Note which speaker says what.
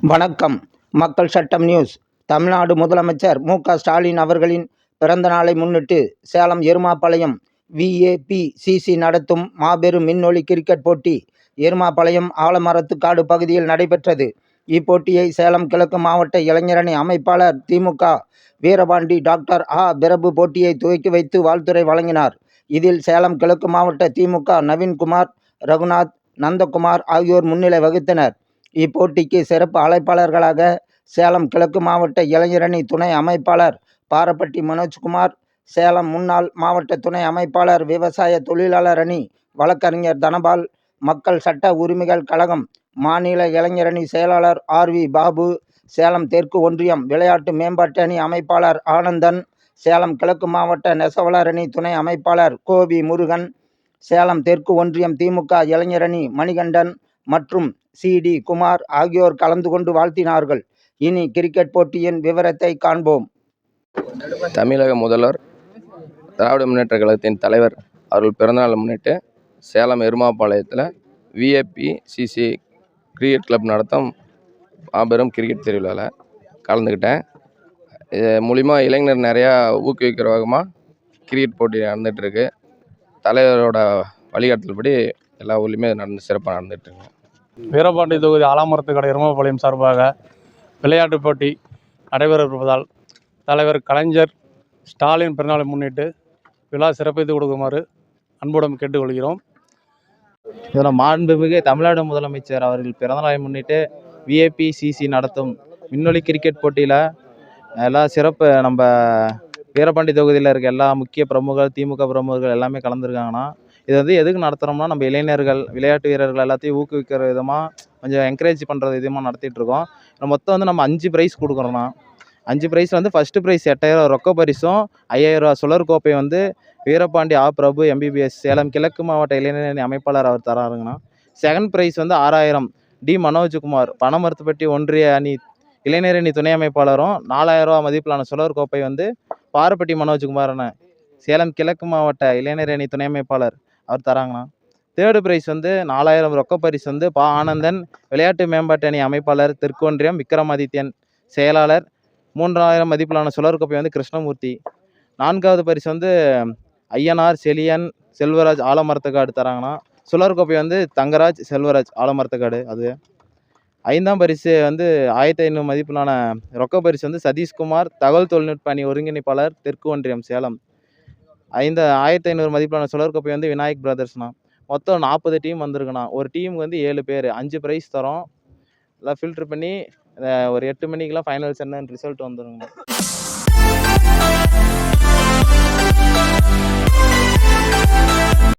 Speaker 1: வணக்கம். மக்கள் சட்டம் நியூஸ். தமிழ்நாடு முதலமைச்சர் மு க ஸ்டாலின் அவர்களின் பிறந்த நாளை முன்னிட்டு சேலம் எருமாபாளையம் விஏபிசிசி நடத்தும் மாபெரும் மின்னொலி கிரிக்கெட் போட்டி எருமாபாளையம் ஆலமரத்துக்காடு பகுதியில் நடைபெற்றது. இப்போட்டியை சேலம் கிழக்கு மாவட்ட இளைஞரணி அமைப்பாளர் திமுக வீரபாண்டி டாக்டர் ஆ. பிரபு போட்டியை துவக்கி வைத்து வாழ்த்துறை வழங்கினார். இதில் சேலம் கிழக்கு மாவட்ட திமுக நவீன்குமார் ரகுநாத் நந்தகுமார் ஆகியோர் முன்னிலை வகித்தனர். இப்போட்டிக்கு சிறப்பு அழைப்பாளர்களாக சேலம் கிழக்கு மாவட்ட இளைஞரணி துணை அமைப்பாளர் பாரப்பட்டி மனோஜ்குமார் சேலம் முன்னாள் மாவட்ட துணை அமைப்பாளர் விவசாய தொழிலாளர் அணி வழக்கறிஞர் தனபால் மக்கள் சட்ட உரிமைகள் கழகம் மாநில இளைஞரணி செயலாளர் ஆர் வி பாபு சேலம் தெற்கு ஒன்றியம் விளையாட்டு மேம்பாட்டு அணி அமைப்பாளர் ஆனந்தன் சேலம் கிழக்கு மாவட்ட நெசவாளர் அணி துணை அமைப்பாளர் கோபி முருகன் சேலம் தெற்கு ஒன்றியம் திமுக இளைஞரணி மணிகண்டன் மற்றும் சி டி குமார் ஆகியோர் கலந்து கொண்டு வாழ்த்தினார்கள். இனி கிரிக்கெட் போட்டியின் விவரத்தை காண்போம்.
Speaker 2: தமிழக முதல்வர் திராவிட முன்னேற்ற கழகத்தின் தலைவர் அவர்கள் பிறந்தநாள் முன்னிட்டு சேலம் எருமாபாளையத்தில் விஏபி சிசி கிரிக்கெட் கிளப் நடத்தும் மாபெரும் கிரிக்கெட் திருவிழாவில் கலந்துக்கிட்டேன் இது மூலிமா இளைஞர் நிறையா ஊக்குவிக்கிற விதமாக கிரிக்கெட் போட்டி நடந்துகிட்ருக்கு தலைவரோட வழிகாட்டுதல்படி எல்லா ஊர்லேயுமே நடந்து சிறப்பாக நடந்துகிட்ருக்கு
Speaker 3: வீரபாண்டி தொகுதி ஆலாமரத்து கடை எருமபாளையம் சார்பாக விளையாட்டுப் போட்டி நடைபெறவிருப்பதால் தலைவர் கலைஞர் ஸ்டாலின் பிறநாளை முன்னிட்டு விழா சிறப்பித்து கொடுக்குமாறு அன்புடன் கேட்டுக்கொள்கிறோம்.
Speaker 4: இதில் மாண்புமிகு தமிழ்நாடு முதலமைச்சர் அவர்கள் பிறந்தநாளை முன்னிட்டு விஏபி சிசி நடத்தும் விண்ணொலி கிரிக்கெட் போட்டியில் எல்லா சிறப்பு நம்ம வீரபாண்டி தொகுதியில் இருக்க எல்லா முக்கிய பிரமுகர்கள் திமுக பிரமுகர்கள் எல்லாமே கலந்துருக்காங்கன்னா இது வந்து எதுக்கு நடத்துகிறோம்னா நம்ம இளைஞர்கள் விளையாட்டு வீரர்கள் எல்லாத்தையும் ஊக்குவிக்கிற விதமாக கொஞ்சம் என்கரேஜ் பண்ணுறது விதமாக நடத்திட்டு இருக்கோம். மொத்தம் வந்து நம்ம அஞ்சு ப்ரைஸ் கொடுக்குறோண்ணா அஞ்சு ப்ரைஸ் வந்து ஃபஸ்ட்டு ப்ரைஸ் எட்டாயிரம் ரொக்க பரிசும் ஐயாயிரரூவா சுழற் கோப்பை வந்து வீரபாண்டி ஆ பிரபு எம்பிபிஎஸ் சேலம் கிழக்கு மாவட்ட இளைஞரணி அமைப்பாளர் அவர் தராருங்கண்ணா. செகண்ட் ப்ரைஸ் வந்து ஆறாயிரம். டி மனோஜ்குமார் பனமரத்துப்பட்டி ஒன்றிய அணி இளைஞரணி துணை அமைப்பாளரும் நாலாயிரரூவா ரூபா மதிப்பிலான சுழற் கோப்பை வந்து பாரப்பட்டி மனோஜ்குமார்னு சேலம் கிழக்கு மாவட்ட இளைஞரணி துணை அமைப்பாளர் அவர் தராங்கண்ணா. தேர்டு ப்ரைஸ் வந்து நாலாயிரம் ரொக்க பரிசு வந்து பா. ஆனந்தன் விளையாட்டு மேம்பாட்டு அணி அமைப்பாளர் தெற்கொன்றியம் விக்ரமாதித்யன் செயலாளர் மூன்றாயிரம் மதிப்பிலான சுழற் கோப்பை வந்து கிருஷ்ணமூர்த்தி. நான்காவது பரிசு வந்து ஐயனார் செலியன் செல்வராஜ் ஆலமரத்துக்காடு தராங்கண்ணா. சுழற் கோப்பை வந்து தங்கராஜ் செல்வராஜ் ஆலமரத்துக்காடு அது. ஐந்தாம் பரிசு வந்து ஆயிரத்தி ஐநூறு மதிப்பிலான ரொக்க பரிசு வந்து சதீஷ்குமார் தகவல் தொழில்நுட்ப அணி ஒருங்கிணைப்பாளர் தெற்கு ஒன்றியம் சேலம். ஐந்து ஆயிரத்தி ஐநூறு மதிப்பிலான சுழற் கோப்பை வந்து விநாயக் பிரதர்ஸ்ண்ணா. மொத்தம் நாற்பது டீம் வந்திருக்குண்ணா. ஒரு டீமுக்கு வந்து ஏழு பேர். அஞ்சு ப்ரைஸ் தரோம். எல்லாம் ஃபில்ட்ரு பண்ணி ஒரு எட்டு மணிக்கெலாம் ஃபைனல்ஸ் என்ன ரிசல்ட் வந்துருங்க
Speaker 5: Thank